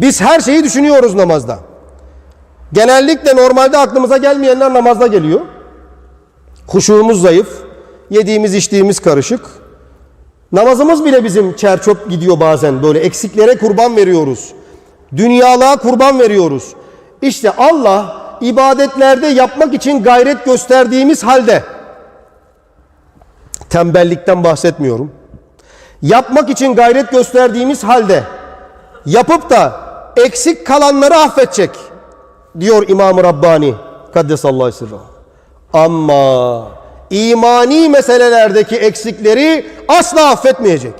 Biz her şeyi düşünüyoruz namazda. Genellikle normalde aklımıza gelmeyenler namazda geliyor. Huşuğumuz zayıf, yediğimiz içtiğimiz karışık. Namazımız bile bizim çerçöp gidiyor bazen böyle eksiklere kurban veriyoruz. Dünyalığa kurban veriyoruz. İşte Allah ibadetlerde yapmak için gayret gösterdiğimiz halde tembellikten bahsetmiyorum. Yapmak için gayret gösterdiğimiz halde yapıp da eksik kalanları affedecek diyor İmam-ı Rabbani Kaddesallahu sellem. Ama imani meselelerdeki eksikleri asla affetmeyecek.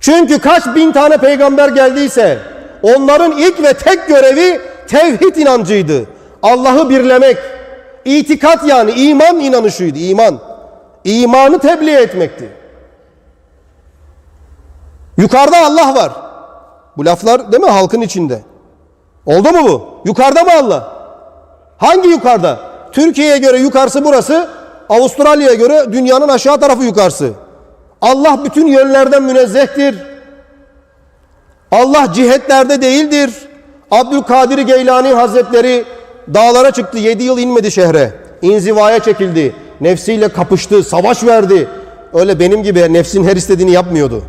Çünkü kaç bin tane peygamber geldiyse onların ilk ve tek görevi tevhid inancıydı. Allah'ı birlemek, itikat yani iman inanışıydı, iman. İmanı tebliğ etmekti. Yukarıda Allah var. Bu laflar değil mi halkın içinde? Oldu mu bu? Yukarıda mı Allah? Hangi yukarıda? Türkiye'ye göre yukarısı burası, Avustralya'ya göre dünyanın aşağı tarafı yukarısı. Allah bütün yönlerden münezzehtir. Allah cihetlerde değildir. Abdülkadir Geylani Hazretleri dağlara çıktı. Yedi yıl inmedi şehre. İnzivaya çekildi. Nefsiyle kapıştı, savaş verdi. Öyle benim gibi nefsin her istediğini yapmıyordu.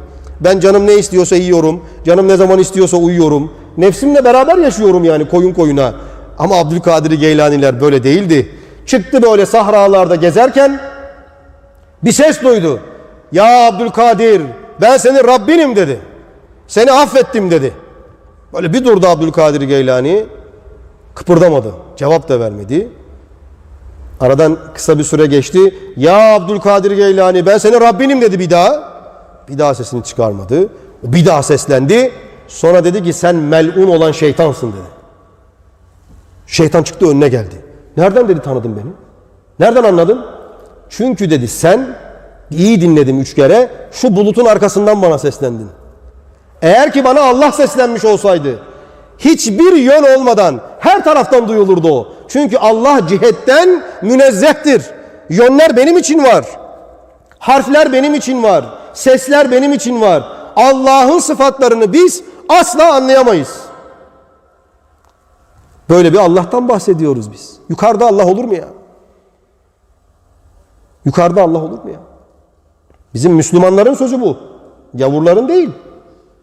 Ben canım ne istiyorsa yiyorum. Canım ne zaman istiyorsa uyuyorum. Nefsimle beraber yaşıyorum yani koyun koyuna. Ama Abdülkadir Geylaniler böyle değildi. Çıktı böyle sahralarda gezerken bir ses duydu. Ya Abdülkadir ben senin Rabbinim dedi. Seni affettim dedi. Böyle bir durdu Abdülkadir Geylani. Kıpırdamadı. Cevap da vermedi. Aradan kısa bir süre geçti. Ya Abdülkadir Geylani ben senin Rabbinim dedi bir daha. Bir daha sesini çıkarmadı. O bir daha seslendi. Sonra dedi ki sen melun olan şeytansın dedi. Şeytan çıktı önüne geldi. Nereden dedi tanıdın beni? Nereden anladın? Çünkü dedi sen iyi dinledim üç kere şu bulutun arkasından bana seslendin. Eğer ki bana Allah seslenmiş olsaydı hiçbir yön olmadan her taraftan duyulurdu o. Çünkü Allah cihetten münezzehtir. Yönler benim için var. Harfler benim için var. Sesler benim için var. Allah'ın sıfatlarını biz asla anlayamayız. Böyle bir Allah'tan bahsediyoruz biz. Yukarıda Allah olur mu ya? Yukarıda Allah olur mu ya? Bizim Müslümanların sözü bu. Gavurların değil.